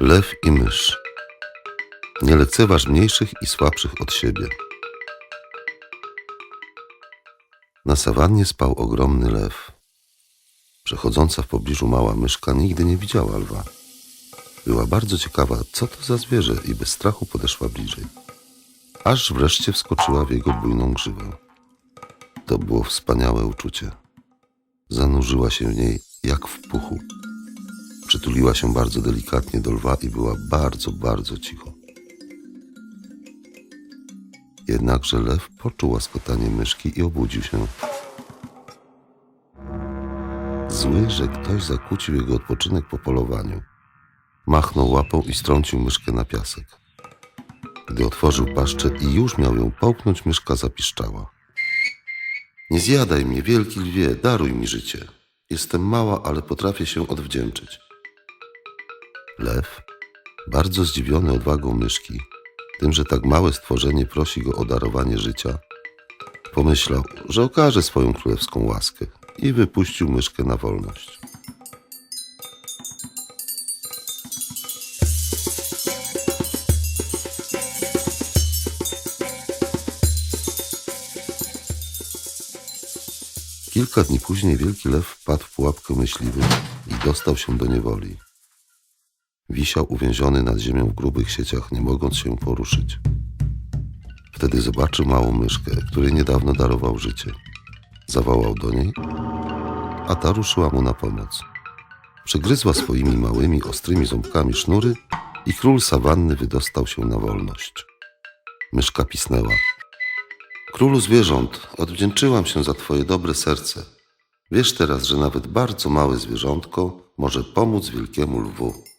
Lew i mysz. Nie lekceważ mniejszych i słabszych od siebie. Na sawannie spał ogromny lew. Przechodząca w pobliżu mała myszka nigdy nie widziała lwa. Była bardzo ciekawa, co to za zwierzę i bez strachu podeszła bliżej. Aż wreszcie wskoczyła w jego bujną grzywę. To było wspaniałe uczucie. Zanurzyła się w niej jak w puchu. Przytuliła się bardzo delikatnie do lwa i była bardzo, bardzo cicho. Jednakże lew poczuł łaskotanie myszki i obudził się. Zły, że ktoś zakłócił jego odpoczynek po polowaniu. Machnął łapą i strącił myszkę na piasek. Gdy otworzył paszczę i już miał ją połknąć, myszka zapiszczała. Nie zjadaj mnie, wielki lwie, daruj mi życie. Jestem mała, ale potrafię się odwdzięczyć. Lew, bardzo zdziwiony odwagą myszki, tym, że tak małe stworzenie prosi go o darowanie życia, pomyślał, że okaże swoją królewską łaskę i wypuścił myszkę na wolność. Kilka dni później wielki lew wpadł w pułapkę myśliwych i dostał się do niewoli. Wisiał uwięziony nad ziemią w grubych sieciach, nie mogąc się poruszyć. Wtedy zobaczył małą myszkę, której niedawno darował życie. Zawołał do niej, a ta ruszyła mu na pomoc. Przegryzła swoimi małymi, ostrymi ząbkami sznury i król sawanny wydostał się na wolność. Myszka pisnęła. Królu zwierząt, odwdzięczyłam się za twoje dobre serce. Wiesz teraz, że nawet bardzo małe zwierzątko może pomóc wielkiemu lwu.